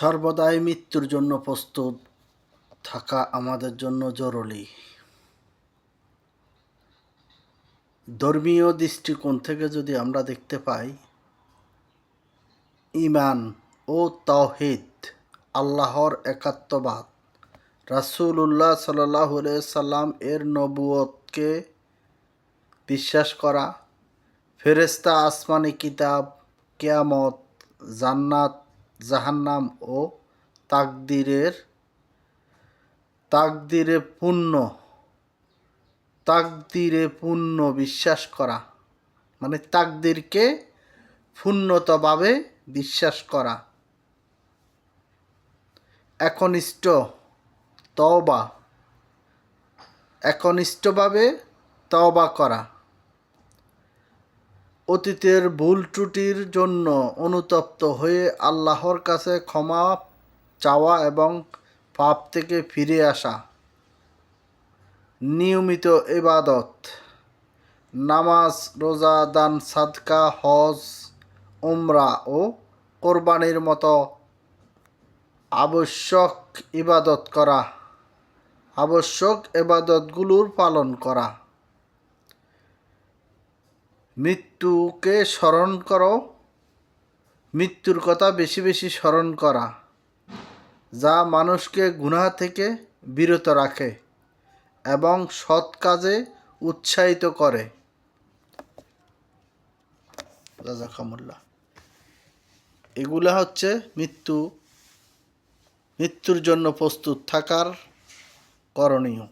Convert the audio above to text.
সর্বদাই মৃত্যুর জন্য প্রস্তুত থাকা আমাদের জন্য জরুরি। ধর্মীয় দৃষ্টিকোণ থেকে যদি আমরা দেখতে পাই ইমান ও তাওহিদ আল্লাহর একাত্মবাদ, রাসূলুল্লাহ সাল্লাহ সাল্লাম এর নবুয়তকে বিশ্বাস করা ফেরেস্তা আসমানি কিতাব, কেয়ামত, জান্নাত জাহান্নাম ও তাকদিরের, তাকদিরে পূর্ণ তাকদিরে পূর্ণ বিশ্বাস করা। মানে তাকদিরকে পূর্ণতভাবে বিশ্বাস করা। একনিষ্ঠ তওবা। একনিষ্ঠভাবে তওবা করা। অতীতের ভুল ত্রুটির জন্য অনুতপ্ত হয়ে আল্লাহর কাছে ক্ষমা চাওয়া এবং পাপ থেকে ফিরে আসা। নিয়মিত ইবাদত, নামাজ, রোজা, দান, সাদকা, হজ, উমরা ও কোরবানির মতো আবশ্যক ইবাদত করা। আবশ্যক ইবাদতগুলোর পালন করা। মৃত্যুকে স্মরণ করো। মৃত্যুর কথা বেশি বেশি স্মরণ করা, যা মানুষকে গুনাহ থেকে বিরত রাখে এবং সৎ কাজে উৎসাহিত করে। রাজাকামুল্লাহ এগুলা হচ্ছে মৃত্যু। মৃত্যুর জন্য প্রস্তুত থাকার করণীয়।